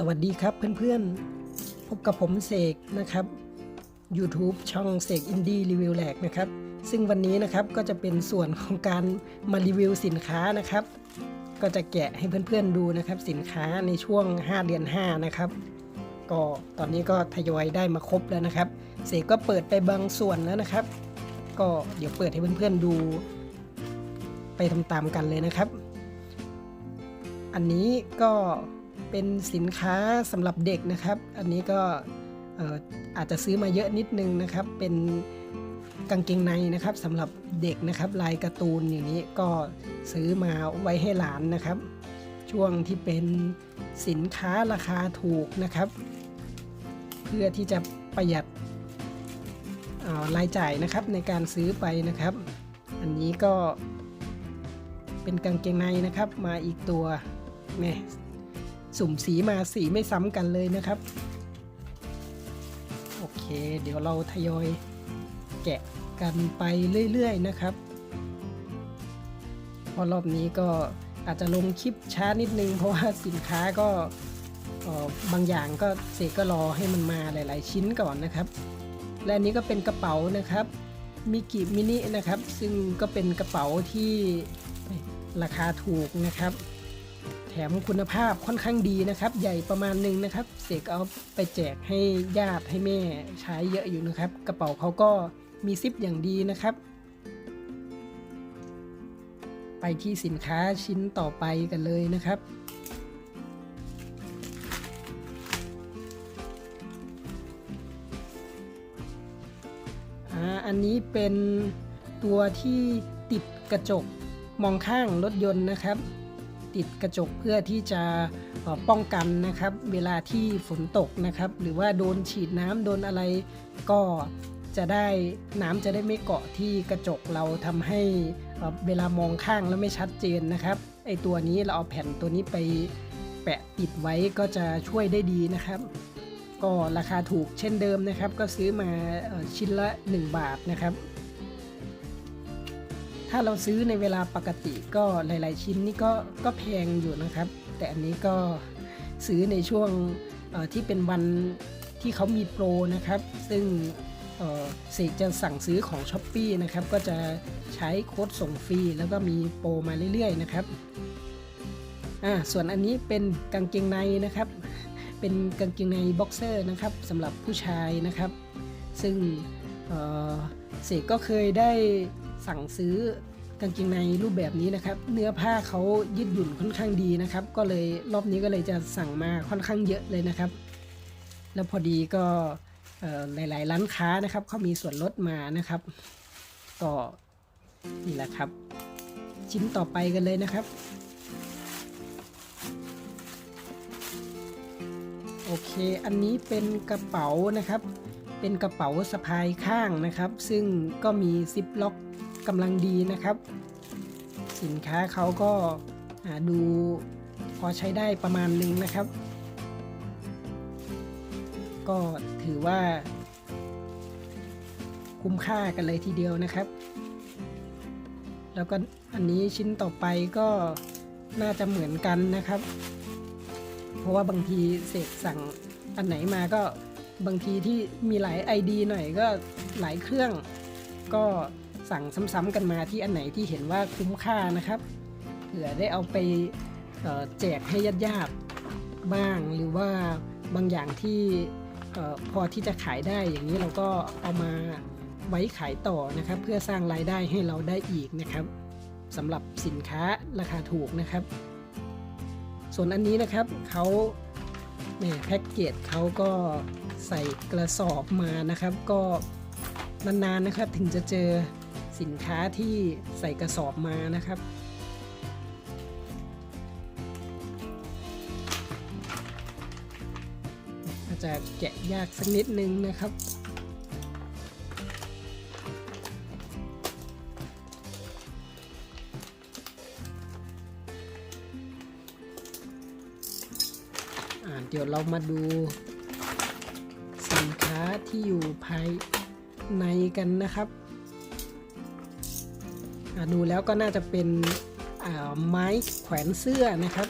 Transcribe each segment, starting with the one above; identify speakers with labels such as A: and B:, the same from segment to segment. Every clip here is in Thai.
A: สวัสดีครับเพื่อนๆ พบกับผมเสกนะครับ YouTube ช่องเสกอินดี้รีวิวแหลกนะครับ ซึ่งวันนี้นะครับก็จะเป็นส่วนของการมารีวิวสินค้านะครับ ก็จะแกะให้เพื่อนๆดูนะครับสินค้าในช่วง 5 เดือน 5 นะครับ ก็ตอนนี้ก็ทยอยได้มาครบแล้วนะครับ เสกก็เปิดไปบางส่วนแล้วนะครับ ก็เดี๋ยวเปิดให้เพื่อนๆดู ไปทำตามกันเลยนะครับ อันนี้ก็ เป็นสินค้าสำหรับเด็กนะครับ อันนี้ก็อาจจะซื้อมาเยอะนิดนึงนะครับ เป็นกางเกงในนะครับสำหรับเด็กนะครับ ลายการ์ตูนอย่างนี้ก็ซื้อมาไว้ให้หลานนะครับ ช่วงที่เป็นสินค้าราคาถูกนะครับ เพื่อที่จะประหยัดรายจ่ายนะครับในการซื้อไปนะครับ อันนี้ก็เป็นกางเกงในนะครับมาอีกตัวเนี่ สุ่มสีมาสีไม่ซ้ำกันเลยนะครับ โอเค เดี๋ยวเราทยอยแกะกันไปเรื่อยๆนะครับเพราะรอบนี้ก็อาจจะลงคลิปช้านิดนึง เพราะว่าสินค้าก็บางอย่างก็เสกก็รอให้มันมาหลาย ๆ ชิ้นก่อนนะครับ และนี้ก็เป็นกระเป๋านะครับมิกิมินินะครับ ซึ่งก็เป็นกระเป๋าที่ราคาถูกนะครับ ถมคุณภาพค่อนข้างดีนะครับ ใหญ่ประมาณหนึงนะครับ เสกเอาไปแจกให้ญาติให้แม่ใช้เยอะอยู่นะครับ กระเป๋าเขาก็มีซิปอย่างดีนะครับ ไปที่สินค้าชิ้นต่อไปกันเลยนะครับอันนี้เป็นตัวที่ติดกระจกมองข้างรถยนต์นะครับ ติดกระจกเพื่อที่จะป้องกันนะครับ เวลาที่ฝนตกนะครับ หรือว่าโดนฉีดน้ำโดนอะไรก็จะได้น้ำจะได้ไม่เกาะที่กระจกเราทำให้เวลามองข้างแล้วไม่ชัดเจนนะครับไอตัวนี้เราเอาแผ่นตัวนี้ไปแปะปิดไว้ก็จะช่วยได้ดีนะครับ ก็ราคาถูกเช่นเดิมนะครับ ก็ซื้อมาชิ้นละ 1 บาทนะครับ ถ้าเราซื้อในเวลาปกติก็หลาย ๆ ชิ้นนี่ก็ก็แพงอยู่นะครับ แต่อันนี้ก็ซื้อในช่วงที่เป็นวันที่เขามีโปรนะครับ ซึ่งเสกจะสั่งซื้อของ s h อ p e e นะครับ ก็จะใช้โค้ดส่งฟรี แล้วก็มีโปรมาเรื่อย ๆ นะครับอ่าส่วนอันนี้เป็นกางเกงในนะครับ เป็นกางเกงในบ็อกเซอร์นะครับสำหรับผู้ชายนะครับ ซึ่งเสกก็เคยได้ สั่งซื้อกางเกงในรูปแบบนี้นะครับ เนื้อผ้าเขายืดหยุ่นค่อนข้างดีนะครับ ก็เลยรอบนี้ก็เลยจะสั่งมาค่อนข้างเยอะเลยนะครับ แล้วพอดีก็หลาย ๆ ร้านค้านะครับเขามีส่วนลดมานะครับ ก็นี่แหละครับ ชิ้นต่อไปกันเลยนะครับ โอเค อันนี้เป็นกระเป๋านะครับ เป็นกระเป๋าสะพายข้างนะครับ ซึ่งก็มีซิปล็อก กำลังดีนะครับ สินค้าเขาก็ดูพอใช้ได้ประมาณหนึงนะครับ ก็ถือว่า คุ้มค่ากันเลยทีเดียวนะครับ แล้วก็อันนี้ชิ้นต่อไปก็น่าจะเหมือนกันนะครับ เพราะว่าบางทีเสกสั่งอันไหนมาก็บางทีที่มีหลาย ID หน่อยก็หลายเครื่องก็ สั่งซ้ำๆกันมาที่อันไหนที่เห็นว่าคุ้มค่านะครับเผื่อได้เอาไปแจกให้ญาติๆบ้าง หรือว่าบางอย่างที่พอที่จะขายได้อย่างนี้เราก็เอามาไว้ขายต่อนะครับ เพื่อสร้างรายได้ให้เราได้อีกนะครับสำหรับสินค้าราคาถูกนะครับ ส่วนอันนี้นะครับเขาเนี่แพ็กเกจเขาก็ใส่กระสอบมานะครับ ก็นานๆนะครับถึงจะเจอ สินค้าที่ใส่กระสอบมานะครับ อาจจะแกะยากสักนิดนึงนะครับอ่าเดี๋ยวเรามาดูสินค้าที่อยู่ภายในกันนะครับ ดูแล้วก็น่าจะเป็นไม้แขวนเสื้อนะครับ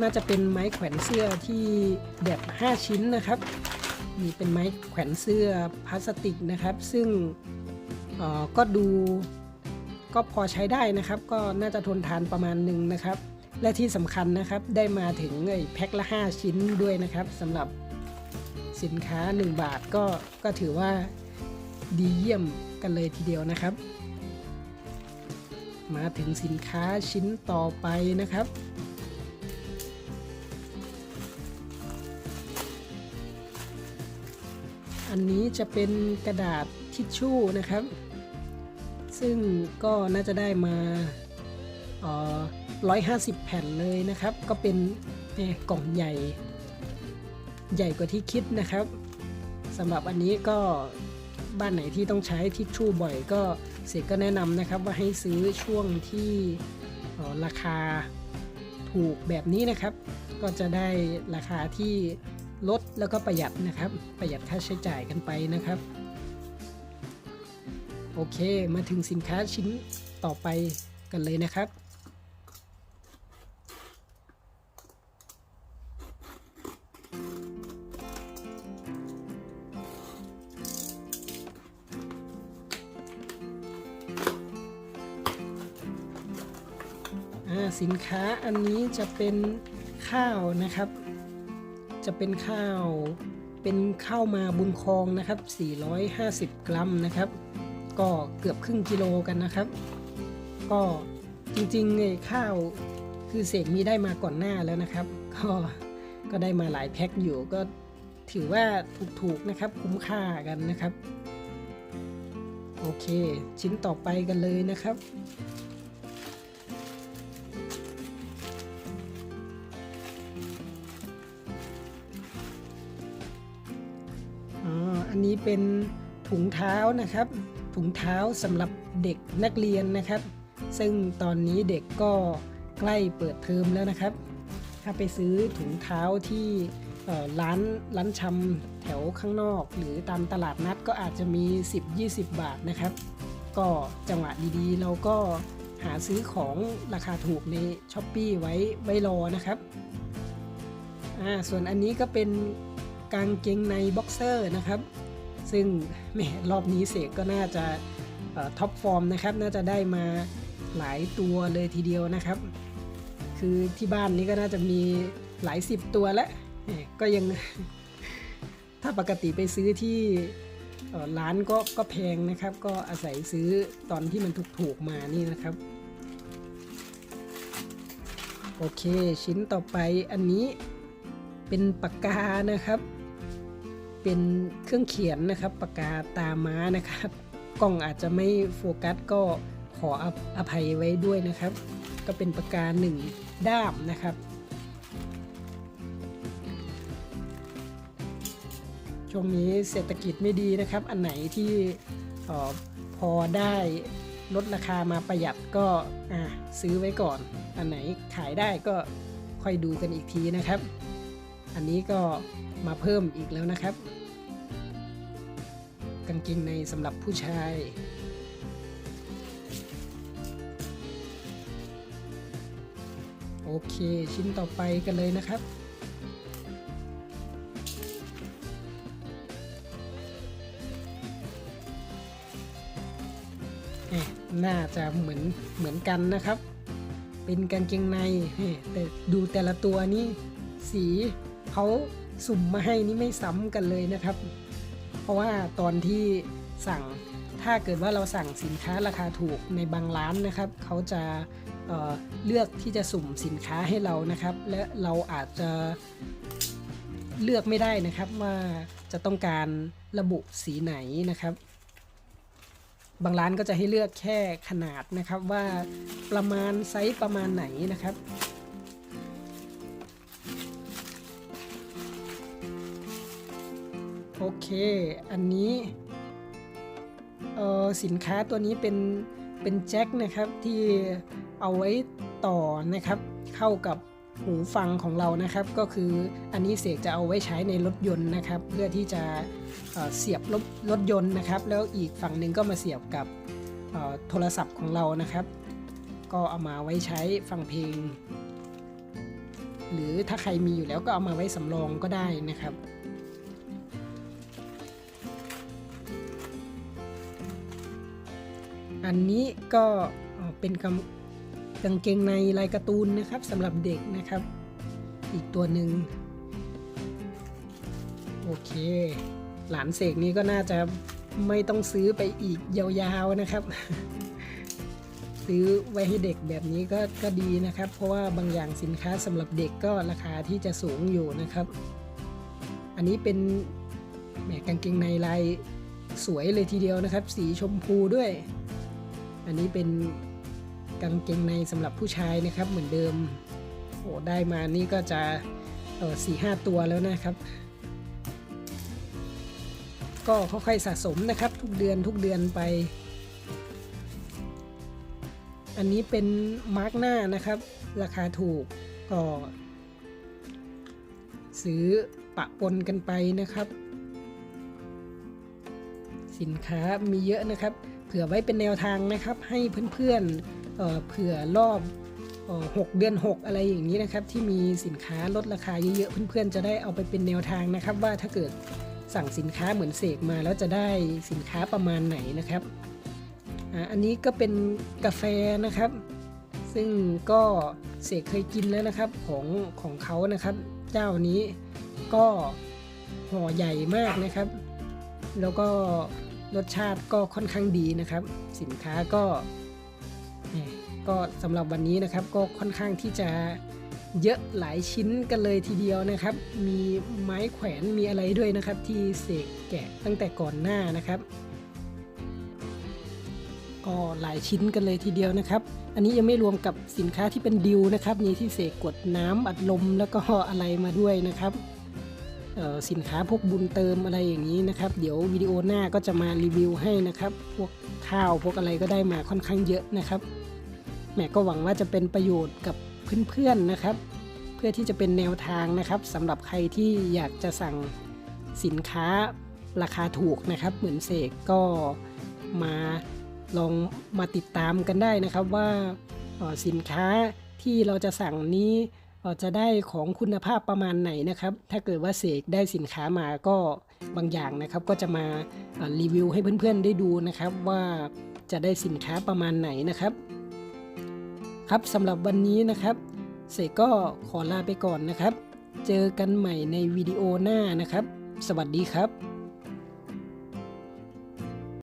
A: น่าจะเป็นไม้แขวนเสื้อที่แบบ 5 ชิ้นนะครับนี่เป็นไม้แขวนเสื้อพลาสติกนะครับ ซึ่งก็ดูก็พอใช้ได้นะครับ ก็น่าจะทนทานประมาณหนึ่งนะครับ และที่สำคัญนะครับได้มาถึงแพ็คละ 5 ชิ้นด้วยนะครับสำหรับสินค้า 1 บาทก็ก็ถือว่าดีเยี่ยม กันเลยทีเดียวนะครับ มาถึงสินค้าชิ้นต่อไปนะครับ อันนี้จะเป็นกระดาษทิชชู่นะครับ ซึ่งก็น่าจะได้มาเอ่อ150แผ่นเลยนะครับ ก็เป็นกล่องใหญ่ ใหญ่กว่าที่คิดนะครับสำหรับอันนี้ก็ บ้านไหนที่ต้องใช้ทิชชู่บ่อยก็เสกก็แนะนำนะครับว่าให้ซื้อช่วงที่ราคาถูกแบบนี้นะครับ ก็จะได้ราคาที่ลดแล้วก็ประหยัดนะครับ ประหยัดค่าใช้จ่ายกันไปนะครับ โอเคมาถึงสินค้าชิ้นต่อไปกันเลยนะครับ สินค้าอันนี้จะเป็นข้าวนะครับ จะเป็นข้าวเป็นข้าวมาบุญคองนะครับ 450 กรัมนะครับ ก็เกือบครึ่งกิโลกันนะครับ ก็จริงๆไอ้ข้าวคือเสกมีได้มาก่อนหน้าแล้วนะครับ ก็ก็ได้มาหลายแพ็คอยู่ก็ถือว่าถูกๆนะครับคุ้มค่ากันนะครับ โอเค ชิ้นต่อไปกันเลยนะครับ นี้เป็นถุงเท้านะครับ ถุงเท้าสำหรับเด็กนักเรียนนะครับ ซึ่งตอนนี้เด็กก็ใกล้เปิดเทอมแล้วนะครับ ถ้าไปซื้อถุงเท้าที่ร้านร้านชำแถวข้างนอก หรือตามตลาดนัดก็อาจจะมี 10-20 บาทนะครับ ก็จังหวะดีๆ เราก็หาซื้อของราคาถูกในช้อปปีไว้ไว้รอนะครับอ่าส่วนอันนี้ก็เป็นกางเกงในบ็อกเซอร์นะครับ ซึ่งแหมรอบนี้เสกก็น่าจะท็อปฟอร์มนะครับ น่าจะได้มาหลายตัวเลยทีเดียวนะครับ คือที่บ้านนี้ก็น่าจะมีหลายสิบตัวแล้วก็ยัง ถ้าปกติไปซื้อที่ร้านก็ก็แพงนะครับ ก็อาศัยซื้อตอนที่มันถูกๆมานี่นะครับ โอเค ชิ้นต่อไปอันนี้เป็นปากกานะครับ เป็นเครื่องเขียนนะครับปากกาตาม้านะครับ กล้องอาจจะไม่โฟกัสก็ขออภอภัยไว้ด้วยนะครับ ก็เป็นปากกาหนึ่งด้ามนะครับ ช่วงนี้เศรษฐกิจไม่ดีนะครับ อันไหนที่ออพอได้ลดราคามาประหยัดก็ซื้อไว้ก่อน อันไหนขายได้ก็ค่อยดูกันอีกทีนะครับ อันนี้ก็มาเพิ่มอีกแล้วนะครับ กางเกงในสำหรับผู้ชาย โอเคชิ้นต่อไปกันเลยนะครับแหม่น่าจะเหมือนเหมือนกันนะครับ เป็นกางเกงในแหม่แต่ดูแต่ละตัวนี่สี เขาสุ่มมาให้นี่ไม่ซ้ำกันเลยนะครับ เพราะว่าตอนที่สั่งถ้าเกิดว่าเราสั่งสินค้าราคาถูกในบางร้านนะครับ เขาจะเเลือกที่จะสุ่มสินค้าให้เรานะครับ และเราอาจจะเลือกไม่ได้นะครับว่าจะต้องการระบุสีไหนนะครับ บางร้านก็จะให้เลือกแค่ขนาดนะครับว่าประมาณไซส์ประมาณไหนนะครับ โอเค อันนี้เออสินค้าตัวนี้เป็นเป็นแจ็คนะครับที่เอาไว้ต่อนะครับ เข้ากับหูฟังของเรานะครับ ก็คืออันนี้เสกจะเอาไว้ใช้ในรถยนต์นะครับ เพื่อที่จะเเสียบรถรถยนต์นะครับ แล้วอีกฝั่งหนึ่งก็มาเสียบกับโทรศัพท์ของเรานะครับ ก็เอามาไว้ใช้ฟังเพลง หรือถ้าใครมีอยู่แล้วก็เอามาไว้สำรองก็ได้นะครับ อันนี้ก็เป็นกำกางเกงในลายการ์ตูนนะครับสำหรับเด็กนะครับ อีกตัวหนึ่งโอเค หลานเสกนี้ก็น่าจะไม่ต้องซื้อไปอีกยาวๆนะครับ ซื้อไว้ให้เด็กแบบนี้ก็ก็ดีนะครับ เพราะว่าบางอย่างสินค้าสำหรับเด็กก็ราคาที่จะสูงอยู่นะครับ อันนี้เป็นแหมกางเกงในลายสวยเลยทีเดียวนะครับ สีชมพูด้วย อันนี้เป็นกางเกงในสำหรับผู้ชายนะครับเหมือนเดิมโอ้ได้มานี่ก็จะเออสี่ห้าตัวแล้วนะครับ ก็ค่อยๆสะสมนะครับ ทุกเดือนทุกเดือนไป อันนี้เป็นมาร์กหน้านะครับ ราคาถูกก็ซื้อปะปนกันไปนะครับ สินค้ามีเยอะนะครับ เผื่อไว้เป็นแนวทางนะครับ ให้เพื่อนๆเเผื่อรอบหกเดือน 6 อะไรอย่างนี้นะครับ ที่มีสินค้าลดราคาเยอะๆเพื่อนๆ จะได้เอาไปเป็นแนวทางนะครับ ว่าถ้าเกิดสั่งสินค้าเหมือนเสกมาแล้วจะได้สินค้าประมาณไหนนะครับอันนี้ก็เป็นกาแฟนะครับ ซึ่งก็เสกเคยกินแล้วนะครับของของเขานะครับ เจ้านี้ก็ห่อใหญ่มากนะครับ แล้วก็ รสชาติก็ค่อนข้างดีนะครับ สินค้าก็แหม่ก็สำหรับวันนี้นะครับก็ค่อนข้างที่จะเยอะหลายชิ้นกันเลยทีเดียวนะครับ มีไม้แขวนมีอะไรด้วยนะครับ ที่เสกแกะตั้งแต่ก่อนหน้านะครับ ก็หลายชิ้นกันเลยทีเดียวนะครับ อันนี้ยังไม่รวมกับสินค้าที่เป็นดิวนะครับนี่ที่เสกกดน้ำอัดลมแล้วก็อะไรมาด้วยนะครับ สินค้าพวกบุญเติมอะไรอย่างนี้นะครับ เดี๋ยววิดีโอหน้าก็จะมารีวิวให้นะครับ พวกข้าวพวกอะไรก็ได้มาค่อนข้างเยอะนะครับแหมก็หวังว่าจะเป็นประโยชน์กับเพื่อนๆนะครับ เพื่อที่จะเป็นแนวทางนะครับสำหรับใครที่อยากจะสั่งสินค้าราคาถูกนะครับ เหมือนเสกก็มาลองมาติดตามกันได้นะครับว่าสินค้าที่เราจะสั่งนี้ จะได้ของคุณภาพประมาณไหนนะครับ ถ้าเกิดว่าเสกได้สินค้ามาก็บางอย่างนะครับ ก็จะมารีวิวให้เพื่อนๆได้ดูนะครับว่าจะได้สินค้าประมาณไหนนะครับ ครับสำหรับวันนี้นะครับ เสกก็ขอลาไปก่อนนะครับ เจอกันใหม่ในวิดีโอหน้านะครับ สวัสดีครับ